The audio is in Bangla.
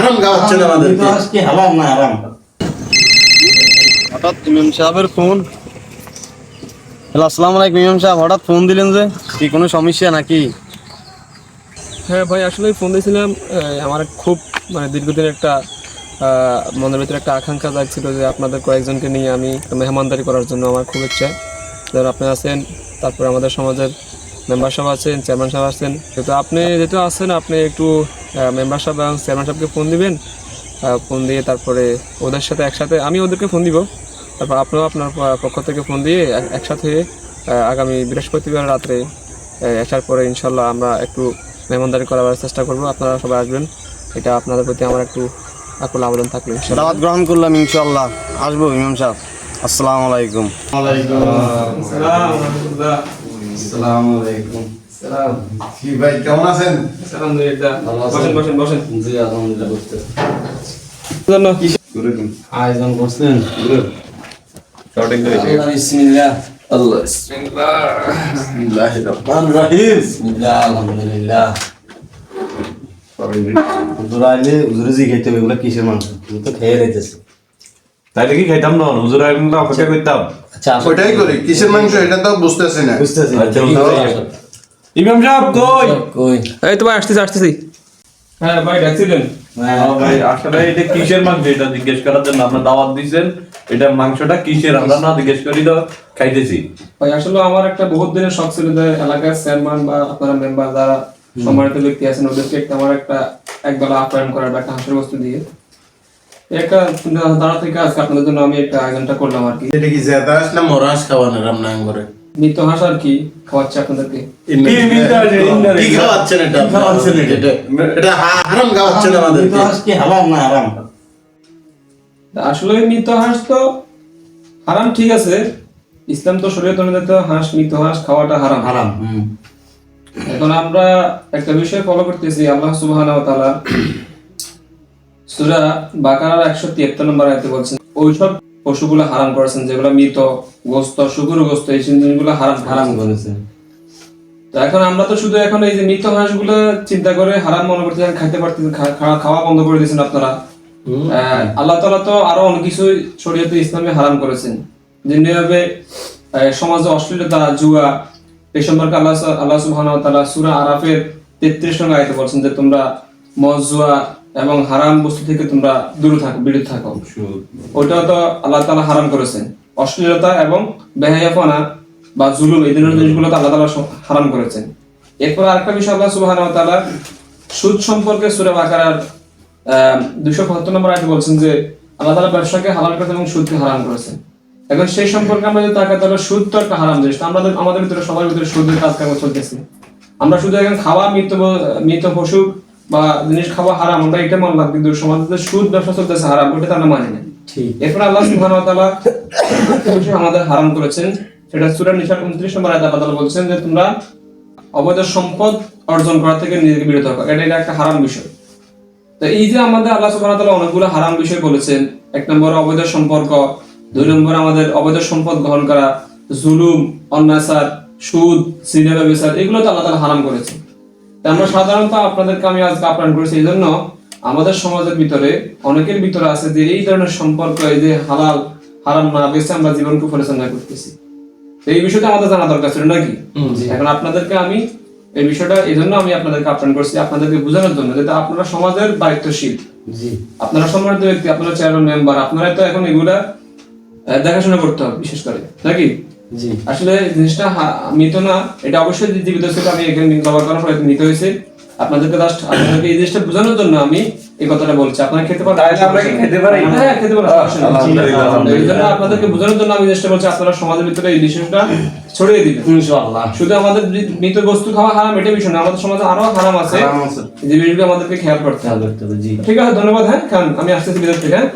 হারাম খাওয়াচ্ছেন আমাদেরকে। হারাম না হারাম। হঠাৎ ইমাম সাহেবের ফোন। হ্যালো আসসালামু আলাইকুম ইমাম সাহেব হঠাৎ ফোন দিলেন যে কি কোনো সমস্যা নাকি? হ্যাঁ ভাই আসলে ফোন দিয়েছিলাম আমার খুব মানে দীর্ঘদিন একটা মনের ভিতরে একটা আকাঙ্ক্ষা জাগছিল যে আপনাদের কয়েকজনকে নিয়ে আমি মেহমানদারি করার জন্য আমার খুব ইচ্ছা। যেমন আপনি আছেন তারপরে আমাদের সমাজের মেম্বার সাহেব আছেন চেয়ারম্যান সাহেব আছেন। কিন্তু আপনি যেহেতু আছেন আপনি একটু মেম্বার সাহেব এবং চেয়ারম্যান সাহেবকে ফোন দিবেন। ফোন দিয়ে তারপরে ওদের সাথে একসাথে আমি ওদেরকে ফোন দিব। তারপর আপনিও আপনার পক্ষ থেকে ফোন দিয়ে একসাথে আগামী বৃহস্পতিবার রাত্রে আসার পরে ইনশাল্লাহ আমরা একটু মেহমানদারি করার চেষ্টা করব। আপনারা সবাই আসবেন। এটা আপনাদের প্রতি আমার একটু আকুল আবেদন থাকল দাওয়াত গ্রহণ করলাম ইনশাল্লাহ আসব ইমাম সাহেব। আসসালামু আলাইকুম। আসসালামু। আলাইকুম কি ভাই কেমন আছেন? বসেন বসেন বসেন। জি আলহামদুলিল্লাহ বুঝতে জন্য আয়োজন করছেন। আল্লাহ বিসমিল্লাহ। আল্লাহ বিসমিল্লাহির রহমানির রহিম। বিসমিল্লাহ আলহামদুলিল্লাহ হুজুর আইলে হুজুরে জি খাইতে হবে এগুলো কিসের মাংস? তুমি তো খেয়ে রাইতেছে তাইলে কি খাইতাম না? হুজুর আইন না অপেক্ষা করতাম আচ্ছা। আসো। ওইটাই করি। কিসের মাংস? এটা তো বুঝতেছি না। বুঝতেছি। আচ্ছা? ইমাম সাহেব কই? কই? এই তো ভাই আসতেছি আসতেছি। হ্যাঁ ভাই ডাকছিলেন? ভাই আসলে এটা কিসের মাংস? এটা জিজ্ঞেস করার জন্য আপনার দাওয়াত দিয়েছেন। এটা মাংসটা কিসের? আমরা না জিজ্ঞেস করি তো খাইতেছি। ভাই আসলে আমার একটা বহুত দিনের শখ ছিল যে এলাকার চেয়ারম্যান বা আপনারা মেম্বার যারা সম্মানিত ব্যক্তি আছেন ওদেরকে একটা আমার একটা একবেলা আপ্যায়ন করার বা একটা হাসির বস্তু দিয়ে। একটা দাঁড়া থেকে আজকে আপনাদের জন্য আমি একটা আয়োজনটা করলাম আর কি। এটা কি জেতাস না মরাস খাওয়ানো রান্না করে মৃত হাঁস আর কি খাওয়াচ্ছে আপনাদেরকে? কি খাওয়াচ্ছেন এটা খাওয়াচ্ছেন এটা? এটা এটা হারাম খাওয়াচ্ছেন আমাদেরকে। কি হারাম না হারাম? আসলে মৃত হাঁস তো হারাম ঠিক আছে। ইসলাম তো শরীয়ত অনুযায়ী তো হাঁস মৃত হাঁস খাওয়াটা হারাম। হারাম এখন আমরা একটা বিষয় ফলো করতেছি আল্লাহ সুবহানাহু ওয়া তাআলা সূরা বাকারার 173 নম্বর আয়াতে বলছেন ওইসব পশুগুলো হারাম করেছেন যেগুলো মৃত গোস্ত শুকুর গোস্ত এই জিনিসগুলো হারাম হারাম করেছে তো এখন আমরা তো শুধু এখন এই যে মৃত হাঁসগুলো চিন্তা করে হারাম মনে করতেছেন খাইতে পারতেছেন খাওয়া বন্ধ করে দিয়েছেন আপনারা। আল্লাহ তাআলা তো আরও অনেক কিছুই শরীয়তে ইসলামে হারাম করেছেন। যেভাবে সমাজে অশ্লীলতা জুয়া এই সম্পর্কে আল্লাহ আল্লাহ সুবহানাহু ওয়া তাআলা সূরা আরাফের 33 নং আয়াতে বলছেন যে তোমরা মদ জুয়া এবং হারাম বস্তু থেকে তোমরা দূরে থাকো, বিরত থাকো। ওটাও তো আল্লাহ তাআলা হারাম করেছেন। অশ্লীলতা এবং বেহায়াপনা বা জুলুম, এই ধরনের জিনিসগুলো তো আল্লাহ তাআলা স- হারাম করেছেন। এরপর আরেকটা বিষয় আল্লাহ সুবহানাহু ওয়া তাআলা সুদ সম্পর্কে সূরা বাকারার দুশো বাহাত্তর নম্বর আয়াতে বলছেন যে, আল্লাহ তাআলা ব্যবসাকে হালাল করেছেন এবং সুদকে হারাম করেছেন। এখন সেই সম্পর্কে আমরা যদি তাকাই, তাহলে সুদ তো একটা হারাম জিনিস। তো আমাদের ভিতরে, সবার ভিতরে সুদের কাজ কাম চলতেছে। আমরা শুধু এখন খাওয়া, মৃত মৃত পশু বা জিনিস খাওয়া হারাম আমরা এটা মানলাম কিন্তু সমাজে সুদ ব্যবসা চলতেছে হারাম ওটা তো আমরা মানি না। ঠিক। এরপর আল্লাহ সুবহানাহু ওয়া তাআলা আমাদের হারাম করেছেন সেটা সূরা নিসার 29 নম্বর আয়াতে আল্লাহ বলছেন যে তোমরা অবৈধ সম্পদ অর্জন করা থেকে নিজেকে বিরত থাকো এটা এটা একটা হারাম বিষয়। তো এই যে আমাদের আল্লাহ সুবহানাহু ওয়া তাআলা অনেকগুলো হারাম বিষয় বলেছেন এক নম্বর অবৈধ সম্পর্ক দুই নম্বর আমাদের অবৈধ সম্পদ গ্রহণ করা জুলুম অন্যাচার সুদ সিনিয়র ব্যবসার এগুলো তো আল্লাহ তাআলা হারাম করেছেন। আমরা সাধারণত আপনাদেরকে আমি আজকে আপ্যায়ন করেছি এই জন্য আমাদের সমাজের ভিতরে অনেকের ভিতরে আছে যে এই ধরনের সম্পর্ক এই যে হালাল হারাম না বেছে আমরা জীবনকে পরিচালনা করতেছি। এই বিষয়টা আমাদের জানা দরকার ছিল নাকি? এখন আপনাদেরকে আমি এই বিষয়টা এই জন্য আমি আপনাদেরকে আপ্যায়ন করছি আপনাদেরকে বোঝানোর জন্য যাতে আপনারা সমাজের দায়িত্বশীল। আপনারা সম্মানিত ব্যক্তি আপনারা চেয়ারম্যান মেম্বার আপনারা তো এখন এগুলা দেখাশোনা করতে হবে বিশেষ করে। নাকি? জি। আসলে জিনিসটা মৃত না এটা অবশ্যই জীবিত ছিল আমি এখানে ব্যবহার করার পরে মৃত হয়েছে। আপনাদেরকে জাস্ট আপনাদেরকে এই জিনিসটা বোঝানোর জন্য আমি এই কথাটা বলছি। আপনারা খেতে পারেন। আমরা কি খেতে পারি? হ্যাঁ খেতে পারেন এই জন্য আপনাদেরকে বোঝানোর জন্য আমি আপনারা সমাজের ভিতরে এই বিষয়টা ছড়িয়ে দিবেন। ইনশাআল্লাহ। শুধু আমাদের মৃত বস্তু খাওয়া হারাম এটা বিষয় না আমাদের সমাজে আরও হারাম আছে। যে বিষয়গুলো আমাদেরকে খেয়াল করতে হবে। ঠিক আছে ধন্যবাদ হ্যাঁ খান আমি আসতেছি বিদেশ থেকে হ্যাঁ।